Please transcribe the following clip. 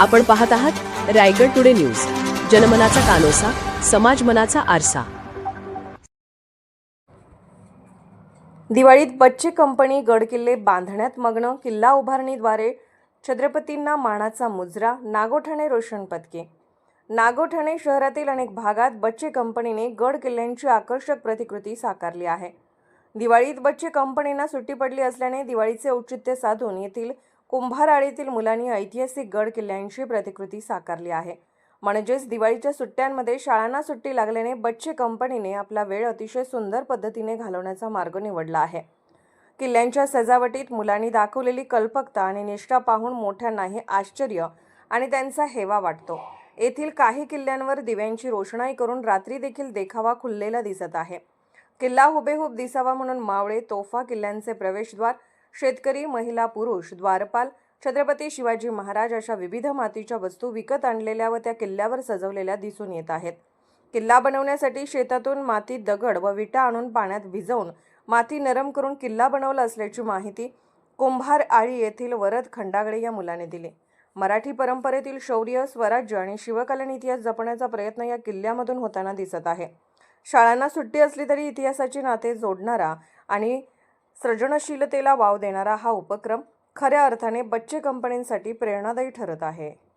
आपण पाहत आहात रायगड टुडे न्यूज. जनमनाचा कानोसा समाज मनाचा आरसा. दिवाळीत बच्चे कंपनी गडकिल्ले बांधण्यात मग्न किल्ला उभारणीद्वारे छत्रपतींना मानाचा मुजरा नागोठाणे रोशन पदके. नागोठाणे शहरातील अनेक भागात बच्चे कंपनीने गड किल्ल्यांची आकर्षक प्रतिकृती साकारली आहे. दिवाळीत बच्चे कंपनींना सुट्टी पडली असल्याने दिवाळीचे औचित्य साधून येथील कुंभाराळीतील मुलांनी ऐतिहासिक गड किल्ल्यांची प्रतिकृती साकारली आहे. म्हणजेच दिवाळीच्या सुट्ट्यांमध्ये शाळांना सुट्टी लागल्याने बच्चे कंपनीने आपला वेळ अतिशय सुंदर पद्धतीने घालवण्याचा मार्ग निवडला आहे. किल्ल्यांच्या सजावटीत मुलांनी दाखवलेली कल्पकता आणि निष्ठा पाहून मोठ्यांनाही आश्चर्य आणि त्यांचा हेवा वाटतो. येथील काही किल्ल्यांवर दिव्यांची रोषणाई करून रात्री देखील देखावा खुललेला दिसत आहे. किल्ला हुबेहूब दिसावा म्हणून मावळे तोफा किल्ल्यांचे प्रवेशद्वार शेतकरी महिला पुरुष द्वारपाल छत्रपती शिवाजी महाराज अशा विविध मातीच्या वस्तू विकत आणलेल्या व त्या किल्ल्यावर सजवलेल्या दिसून येत आहेत. किल्ला बनवण्यासाठी शेतातून माती दगड व विटा आणून पाण्यात भिजवून माती नरम करून किल्ला बनवला असल्याची माहिती कुंभार आळी येथील वरद खंडागळे या मुलाने दिली. मराठी परंपरेतील शौर्य स्वराज्य आणि शिवकालीन इतिहास जपण्याचा प्रयत्न या किल्ल्यामधून होताना दिसत आहे. शाळांना सुट्टी असली तरी इतिहासाची नाते जोडणारा आणि सृजनशीलतेला वाव देणारा हा उपक्रम खऱ्या अर्थाने बच्चे कंपनींसाठी प्रेरणादायी ठरत आहे.